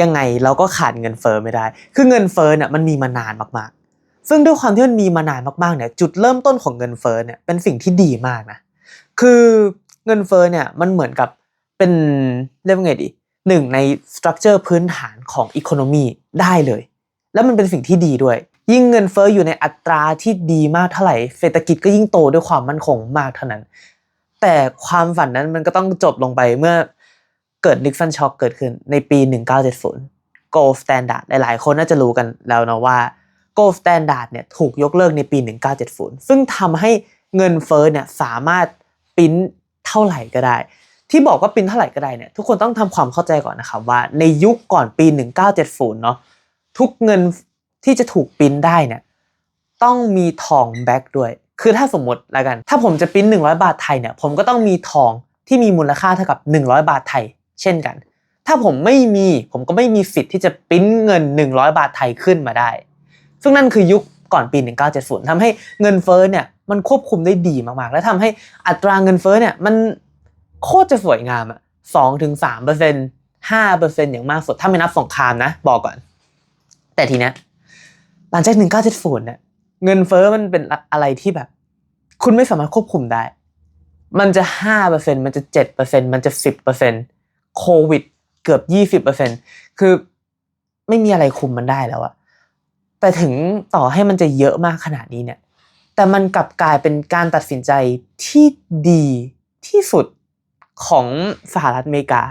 ยังไงเราก็ขาดเงินเฟ้อไม่ได้ คือเงินเฟ้อเนี่ยมันมีมานานมากๆ ซึ่งด้วยความที่มันมีมานานมากๆเนี่ยจุดเริ่มต้นของเงินเฟ้อเนี่ยเป็นสิ่งที่ดีมากนะ คือเงินเฟ้อเนี่ยมันเหมือนกับเป็นเรียกว่าไงดีหนึ่งในสตรัคเจอร์พื้นฐานของอีโคโนมีได้เลย แล้วมันเป็นสิ่งที่ดีด้วย ยิ่งเงินเฟ้ออยู่ในอัตราที่ดีมากเท่าไหร่เศรษฐกิจก็ยิ่งโตด้วยความมั่นคงมากเท่านั้น แต่ความฝันนั้นมันก็ต้องจบลงไปเมื่อ เกิดนิกสันช็อคเกิดขึ้นในปี 1970 Gold Standard หลายๆ คนน่าจะรู้กันแล้วนะว่า Gold Standard เนี่ยถูกยกเลิกในปี 1970 ซึ่งทำให้เงินเฟ้อเนี่ยสามารถปริ้นเท่าไหร่ก็ได้ ที่บอกว่าปริ้นเท่าไหร่ก็ได้เนี่ยทุกคนต้องทำความเข้าใจก่อนนะครับว่าในยุคก่อนปี 1970 เนาะทุกเงินที่จะถูกปริ้นได้เนี่ยต้องมีทองแบ็กด้วย คือถ้าสมมติละกัน ถ้าผมจะปริ้น100 บาทไทยเนี่ย ผมก็ต้องมีทองที่มีมูลค่าเท่ากับ 100 บาทไทย เช่นกัน ถ้าผมไม่มีผมก็ไม่มีสิทธิ์ที่จะปิ้นเงิน 100 บาทไทยขึ้นมาได้ ซึ่งนั่นคือยุคก่อนปี 1970ทำให้เงินเฟ้อเนี่ยมันควบคุมได้ดีมากๆ และทำให้อัตราเงินเฟ้อเนี่ยมันโคตรจะสวยงามอะสองถึงสามเปอร์เซ็นต์ห้าเปอร์เซ็นต์อย่างมากสุด ถ้าไม่นับสงครามนะ บอกก่อน แต่ทีเนี้ยหลังจาก1970เนี่ยเงินเฟ้อมันเป็นอะไรที่แบบ คุณไม่สามารถควบคุมได้ มันจะห้าเปอร์เซ็นมันจะเจ็ดเปอร์เซ็นมันจะสิบเปอร์เซ็น โควิด เกือบยี่สิบเปอร์เซ็นคือไม่มีอะไรคุมมันได้แล้วอะแต่ถึงต่อให้มันจะเยอะมากขนาดนี้เนี่ย แต่มันกลับกลายเป็นการตัดสินใจที่ดีที่สุดของสหรัฐอเมริกา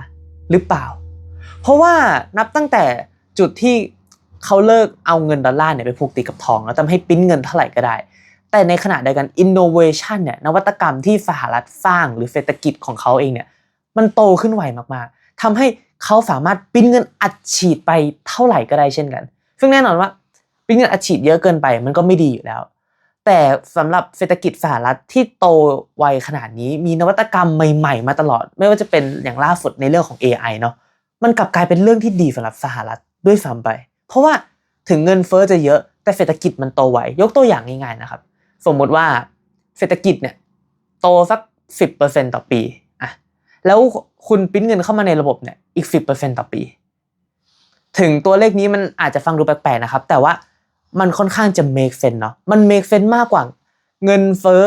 หรือเปล่า เพราะว่านับตั้งแต่จุดที่เขาเลิกเอาเงินดอลลาร์เนี่ยไปผูกติดกับทอง แล้วทำให้ปิ้นเงินเท่าไหร่ก็ได้ แต่ในขณะเดียวกัน innovation เนี่ยนวัตกรรมที่สหรัฐสร้างหรือเศรษฐกิจของเขาเองเนี่ยมันโตขึ้นไวมากๆ ทำให้เขาสามารถปิ้นเงินอัดฉีดไปเท่าไหร่ก็ได้เช่นกัน ซึ่งแน่นอนว่าปิ้นเงินอัดฉีดเยอะเกินไปมันก็ไม่ดีอยู่แล้ว แต่สำหรับเศรษฐกิจสหรัฐที่โตไวขนาดนี้มีนวัตกรรมใหม่ ๆ มาตลอด ไม่ว่าจะเป็นอย่างล่าสุดในเรื่องของ AI เนาะมันกลับกลายเป็นเรื่องที่ดีสำหรับสหรัฐด้วยซ้ำไป เพราะว่าถึงเงินเฟ้อจะเยอะแต่เศรษฐกิจมันโตไวยกตัวอย่างง่ายๆนะครับ สมมติว่าเศรษฐกิจเนี่ยโตสัก10%ต่อปี แล้วคุณปิ้นเงินเข้ามาในระบบเนี่ยอีก 10%ต่อปี ถึงตัวเลขนี้มันอาจจะฟังดูแปลกๆนะครับ แต่ว่ามันค่อนข้างจะ make sense เนาะมัน make sense มากกว่าเงินเฟ้อ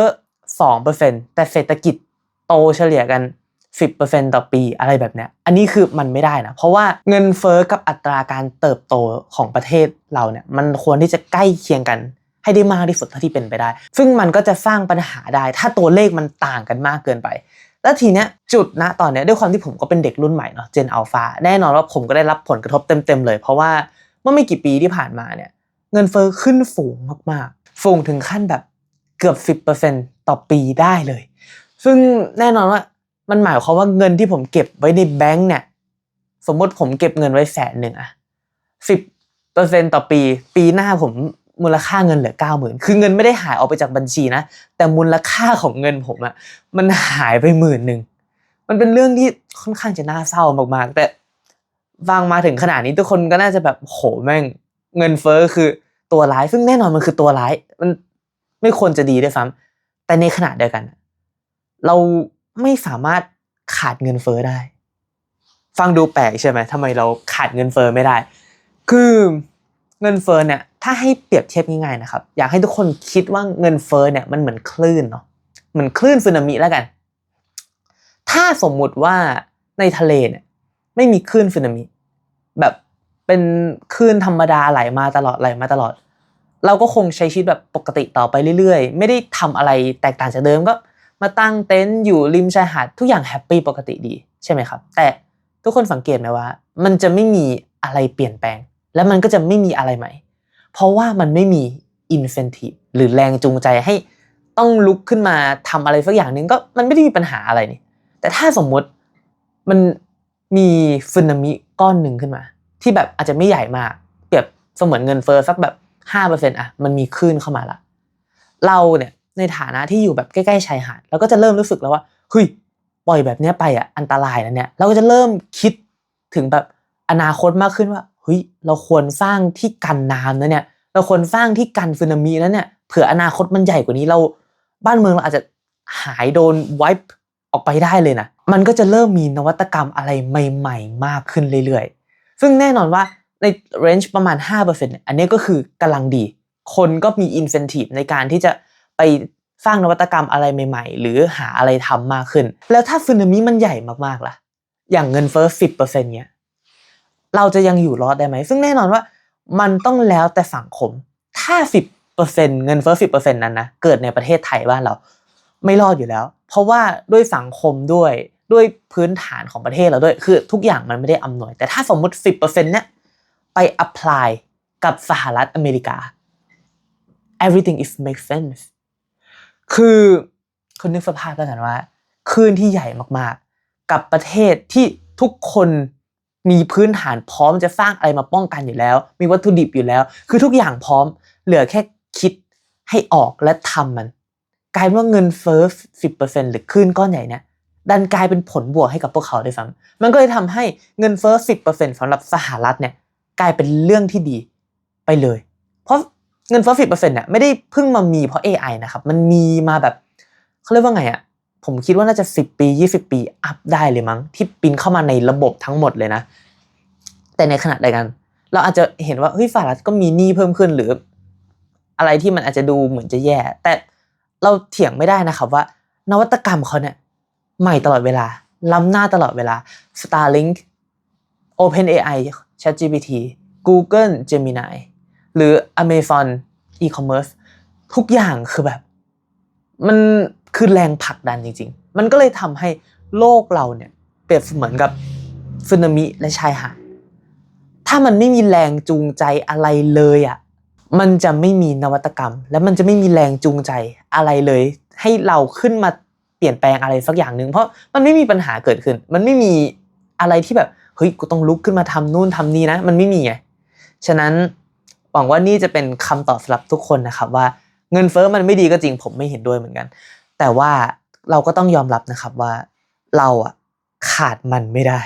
2%แต่เศรษฐกิจโตเฉลี่ยกัน 10%ต่อปีอะไรแบบเนี้ยอันนี้คือมันไม่ได้นะ เพราะว่าเงินเฟ้อกับอัตราการเติบโตของประเทศเราเนี่ยมันควรที่จะใกล้เคียงกันให้ได้มากที่สุดเท่าที่เป็นไปได้ ซึ่งมันก็จะสร้างปัญหาได้ ถ้าตัวเลขมันต่างกันมากเกินไป แล้วทีเนี้ยจุดณตอนเนี้ยด้วยความที่ผมก็เป็นเด็กรุ่นใหม่เนาะเจนอัลฟาแน่นอนว่าผมก็ได้รับผลกระทบเต็มๆเลย เพราะว่าเมื่อไม่กี่ปีที่ผ่านมาเนี่ยเงินเฟ้อขึ้นสูงมากๆสูงถึงขั้นแบบเกือบ 10%ต่อปีได้เลย ซึ่งแน่นอนว่ามันหมายความว่าเงินที่ผมเก็บไว้ในแบงก์เนี่ยสมมติผมเก็บเงินไว้แสนหนึ่งอะสิบเปอร์เซ็นต์ต่อปี ปีหน้าผม มูลค่าเงินเหลือเก้าหมื่นคือเงินไม่ได้หายออกไปจากบัญชีนะ แต่มูลค่าของเงินผมอะมันหายไปหมื่นหนึ่งมันเป็นเรื่องที่ค่อนข้างจะน่าเศร้ามากๆ แต่ฟังมาถึงขนาดนี้ทุกคนก็น่าจะแบบโหแม่งเงินเฟ้อคือตัวร้าย ซึ่งแน่นอนมันคือตัวร้าย มันไม่ควรจะดีด้วยซ้ำแต่ในขณะเดียวกัน เราไม่สามารถขาดเงินเฟ้อได้ ฟังดูแปลกใช่ไหมทำไมเราขาดเงินเฟ้อไม่ได้ คือเงินเฟ้อเนี่ย ถ้าให้เปรียบเทียบง่ายๆนะครับ อยากให้ทุกคนคิดว่าเงินเฟ้อเนี่ยมันเหมือนคลื่นเนาะเหมือนคลื่นสึนามิแล้วกัน ถ้าสมมุติว่าในทะเลเนี่ยไม่มีคลื่นสึนามิ แบบเป็นคลื่นธรรมดาไหลมาตลอดไหลมาตลอด เราก็คงใช้ชีวิตแบบปกติต่อไปเรื่อยๆ ไม่ได้ทำอะไรแตกต่างจากเดิมก็มาตั้งเต็นท์อยู่ริมชายหาดทุกอย่างแฮปปี้ปกติดีใช่ไหมครับ แต่ทุกคนสังเกตไหมว่า มันจะไม่มีอะไรเปลี่ยนแปลง และมันก็จะไม่มีอะไรใหม่ เพราะว่ามันไม่มีอินเสนทิฟหรือแรงจูงใจให้ต้องลุกขึ้นมาทำอะไรสักอย่างหนึ่งก็มันไม่ได้มีปัญหาอะไรนี่ แต่ถ้าสมมุติมันมีฟินามิก้อนหนึ่งขึ้นมา ที่แบบอาจจะไม่ใหญ่มากเปรียบเสมือนเงินเฟอ้อสักแบบห้าเปอร์เซ็นต์อะมันมีคลื่นเข้ามาละเราเนี่ยในฐานะที่อยู่แบบใกล้ๆชายหาดเราก็จะเริ่มรู้สึกแล้วว่าเฮ้ยปล่อยแบบนี้ไปอะอันตรายแล้วเนี่ยเราก็จะเริ่มคิดถึงแบบอนาคตมากขึ้นว่า เฮ้ยเราควรสร้างที่กันน้ำนะเนี่ย เราควรสร้างที่กันสึนามินะเนี่ยเผื่ออนาคตมันใหญ่กว่านี้เราบ้านเมืองเราอาจจะหายโดนไวป์ออกไปได้เลยนะ มันก็จะเริ่มมีนวัตกรรมอะไรใหม่ๆ มากขึ้นเรื่อยๆ ซึ่งแน่นอนว่าในเรนจ์ประมาณ5%เนี่ยอันนี้ก็คือกำลังดี คนก็มี incentive ในการที่จะไปสร้างนวัตกรรมอะไรใหม่ๆ หรือหาอะไรทำมากขึ้น แล้วถ้าสึนามิมันใหญ่มากๆล่ะ อย่างเงินเฟ้อ 10%เนี้ย เราจะยังอยู่รอดได้ไหม ซึ่งแน่นอนว่ามันต้องแล้วแต่สังคม ถ้า10%เปอร์เซ็นเงินเฟ้อ10%นั้นนะเกิดในประเทศไทยบ้านเรา ไม่รอดอยู่แล้ว เพราะว่าด้วยสังคมด้วยด้วยพื้นฐานของประเทศเราด้วย คือทุกอย่างมันไม่ได้อำนวย แต่ถ้าสมมติ 10%เนี้ยไป apply กับสหรัฐอเมริกา everything is make sense คือคุณนึกสภาพแล้วกันว่าคลื่นที่ใหญ่มากๆ กับประเทศที่ทุกคน มีพื้นฐานพร้อมจะสร้างอะไรมาป้องกันอยู่แล้ว มีวัตถุดิบอยู่แล้ว คือทุกอย่างพร้อม เหลือแค่คิดให้ออกและทำมัน กลายเป็นว่าเงินเฟ้อ10%หรือคลื่นก้อนใหญ่เนี่ยดันกลายเป็นผลบวกให้กับพวกเขาด้วยซ้ำมันก็เลยทำให้เงินเฟ้อ10%สำหรับสหรัฐเนี่ยกลายเป็นเรื่องที่ดีไปเลย เพราะเงินเฟ้อ10%เนี่ยไม่ได้เพิ่งมามีเพราะ AI นะครับ มันมีมาแบบเขาเรียกว่าไงอะ ผมคิดว่าน่าจะ 10 ปี 20 ปีอัพได้เลยมั้ง ที่ปินเข้ามาในระบบทั้งหมดเลยนะ แต่ในขณะเดียวกัน เราอาจจะเห็นว่าเฮ้ยสหรัฐก็มีหนี้เพิ่มขึ้นหรือ อะไรที่มันอาจจะดูเหมือนจะแย่ แต่เราเถียงไม่ได้นะครับว่า นวัตกรรมเขาเนี่ยใหม่ตลอดเวลา ล้ำหน้าตลอดเวลา Starlink OpenAI ChatGPT Google Gemini หรือ Amazon e-commerce ทุกอย่างคือแบบ มัน คือแรงผลักดันจริง ๆ มันก็เลยทำให้โลกเราเนี่ยเปรียบเสมือนกับสึนามิและชายหาด ถ้ามันไม่มีแรงจูงใจอะไรเลยอะ มันจะไม่มีนวัตกรรม และมันจะไม่มีแรงจูงใจอะไรเลย ให้เราขึ้นมาเปลี่ยนแปลงอะไรสักอย่างหนึ่งเพราะมันไม่มีปัญหาเกิดขึ้น มันไม่มีอะไรที่แบบเฮ้ยกูต้องลุกขึ้นมาทำนู่นทำนี่นะ มันไม่มีไง ฉะนั้นหวังว่านี่จะเป็นคำตอบสำหรับทุกคนนะครับว่าเงินเฟ้อมันไม่ดีก็จริงผมไม่เห็นด้วยเหมือนกัน แต่ว่าเราก็ต้องยอมรับนะครับว่าเราอะขาดมันไม่ได้